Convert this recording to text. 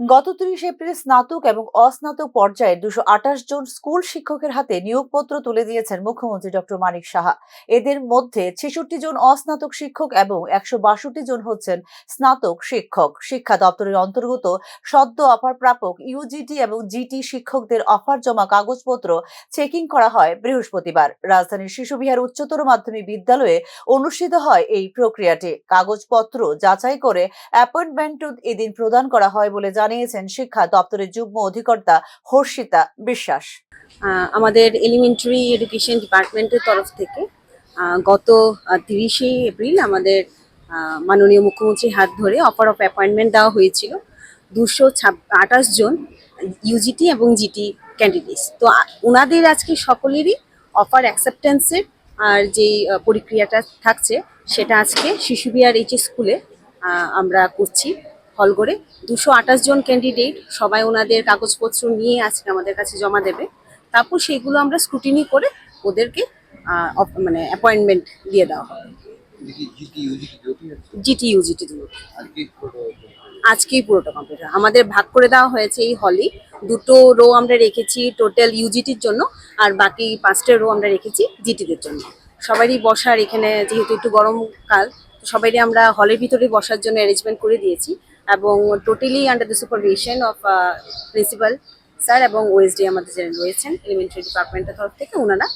গত তিরিশ এপ্রিল স্নাতক এবং অস্নাতক পর্যায়ে দুশো আঠাশ জন স্কুল শিক্ষকের হাতে নিয়োগপত্র তুলে দিয়েছেন মুখ্যমন্ত্রী ডক্টর মানিক সাহা। এদের মধ্যে ছেষট্টি জন অস্নাতক শিক্ষক এবং একশো বাষট্টি জন হচ্ছেন স্নাতক শিক্ষক। শিক্ষা দপ্তরের অন্তর্গত সদ্য অফার প্রাপক ইউজিটি এবং জিটি শিক্ষকদের অফার জমা কাগজপত্র চেকিং করা হয় বৃহস্পতিবার। রাজধানীর শিশুবিহার উচ্চতর মাধ্যমিক বিদ্যালয়ে অনুষ্ঠিত হয় এই প্রক্রিয়াটি। কাগজপত্র যাচাই করে অ্যাপয়েন্টমেন্ট এদিন প্রদান করা হয় বলে জানিয়েছেন শিক্ষা দপ্তরের যুগ্ম অধিকর্তা হর্ষিতা বিশ্বাস। আমাদের এলিমেন্টারি এডুকেশন ডিপার্টমেন্টের তরফ থেকে গত তিরিশে এপ্রিল আমাদের মাননীয় মুখ্যমন্ত্রীর হাত ধরে অফার অফ অ্যাপয়েন্টমেন্ট দেওয়া হয়েছিল দুশো আঠাশ জন ইউজিটি এবং জিটি ক্যান্ডিডেটস তো ওনাদের আজকে সকলেরই অফার অ্যাকসেপ্টেন্সের আর যেই প্রক্রিয়াটা থাকছে সেটা আজকে শিশুবিহার এইচ স্কুলে আমরা করছি। হল করে। দুশো আঠাশ জন ক্যান্ডিডেট সবাই ওনাদের কাগজপত্র নিয়ে আজকে আমাদের কাছে জমা দেবে। তারপর সেগুলো আমরা স্ক্রুটিনি করে ওদেরকে মানে অ্যাপয়েন্টমেন্ট দিয়ে দেওয়া হবে। জিটি ইউজিটি আজকেই পুরোটা কমপ্লিট আমাদের ভাগ করে দেওয়া হয়েছে এই হলে দুটো রো আমরা রেখেছি টোটাল ইউজিটির জন্য আর বাকি পাঁচটা রো আমরা রেখেছি জিটিদের জন্য। সবারই বসার এখানে যেহেতু একটু গরমকাল সবারই আমরা হলের ভিতরে বসার জন্য অ্যারেঞ্জমেন্ট করে দিয়েছি। এবং totally under the supervision of principal sir এবং ওএসডি আমাদের যারা রয়েছেন এলিমেন্টারি ডিপার্টমেন্টের তরফ থেকে ওনারা